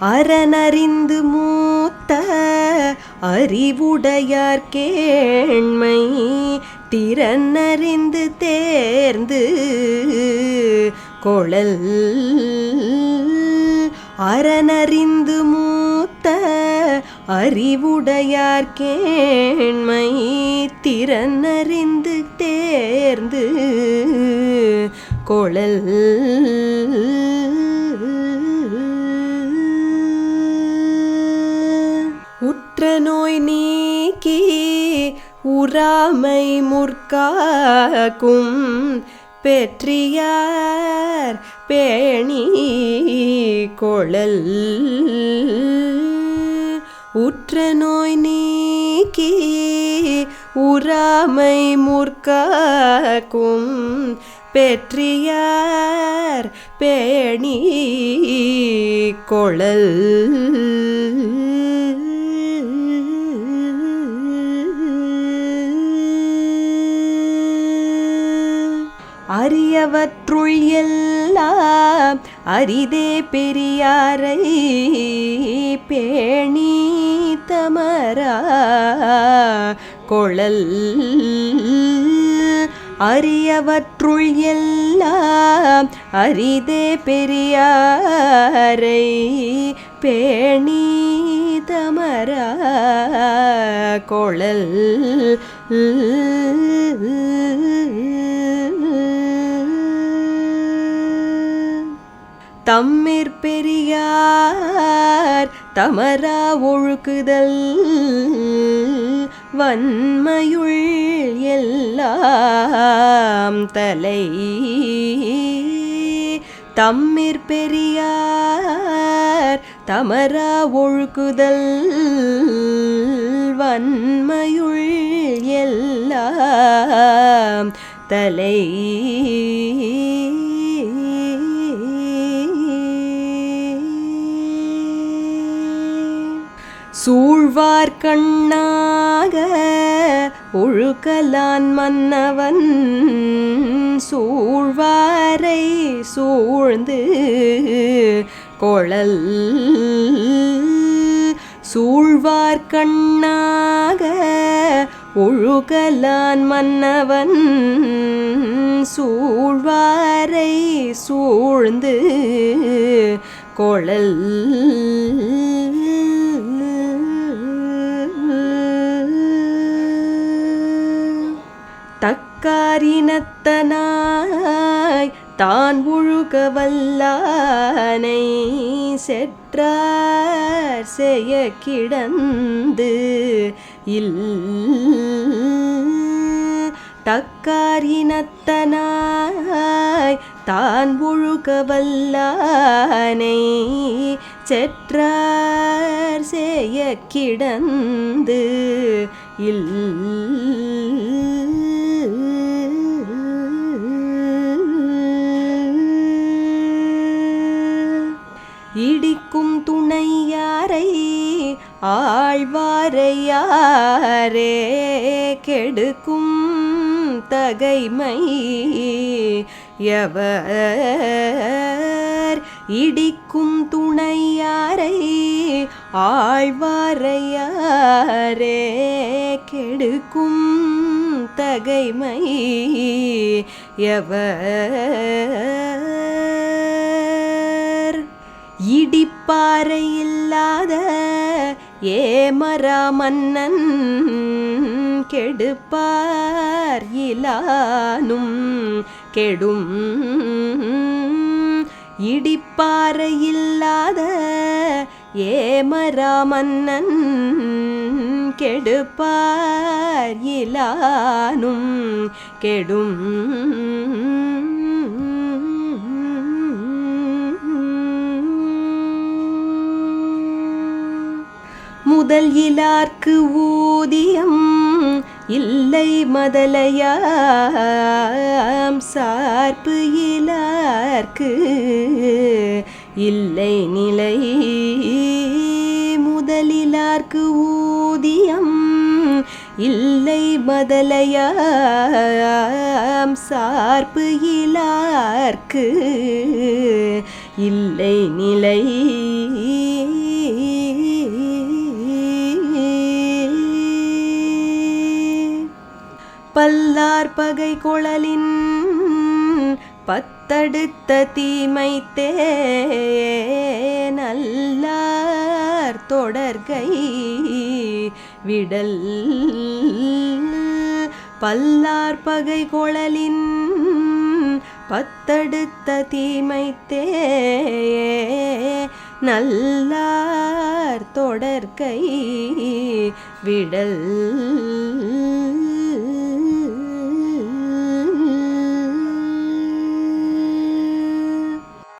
அறனறிந்து மூத்த அறிவுடையார் கேண்மை திறனறிந்து தேர்ந்து கொழல். அறனறிந்து மூத்த அறிவுடையார் கேண்மை திறனறிந்து தேர்ந்து கொழல். உற்ற நோய் நீக்கி உறாமை முற்காக்கும் பெற்றியார் பேணி கொழல். உற்ற நோய் நீக்கி உறாமை முற்காக்கும் பெற்றியார் பேணி கொழல். அவற்றுள் எல்லாம் அரிதே பெரியாரை பேணி தமரா. கொழல் அரியவற்றுள் எல்லாம் அரிதே பெரியாரை பேணி தமரா. கொழல் தம்மிற் பெரியார் தமரா ஒழுக்குதல் வன்மையுள் எல்லாம் தலை. தம்மிற் பெரியார் தமரா ஒழுக்குதல் வன்மையுள் எல்லாம் தலை. சூழ்வார் கண்ணாக ஒழுகலான் மன்னவன். சூழ்வாரை சூழ்ந்து கொழல். சூழ்வார் கண்ணாக ஒழுகலான் மன்னவன். சூழ்வாரை சூழ்ந்து கொழல். தக்காரினத்தனாய் தான் ஒழுக வல்லானை செற்றார் செய்ய கிடந்து இல் தக்காரினத்தனாய் தான் ஒழுக வல்லானை செற்றார் செய்ய கிடந்து இல் யாரையாரே கெடுக்கும் தகைமை எவர் இடிக்கும் துணையாரை ஆழ்வாரையாரே கெடுக்கும் தகைமை எவர் இடிப்பாறை இல்லாத ஏமரா மன்னன் கெடுப்பார் இலானும் கெடும். இடிப்பாறை இல்லாத ஏமரா மன்னன் கெடுப்பார் இலானும் கெடும். முதல் இலார்க்கு ஊதியம் இல்லை மதலையாம். சார்பு இலார்க்கு இல்லை நிலை. முதலிலார்க்கு ஊதியம் இல்லை மதலையாம். சார்பு இலார்க்கு இல்லை நிலை. பல்லார் பகை குழலின் பத்தடுத்த தீமை நல்லார் தொடர்கை விடல். பல்லார் பகை குழலின் பத்தடுத்த தீமைத்தே நல்லார் தொடர்கை விடல்.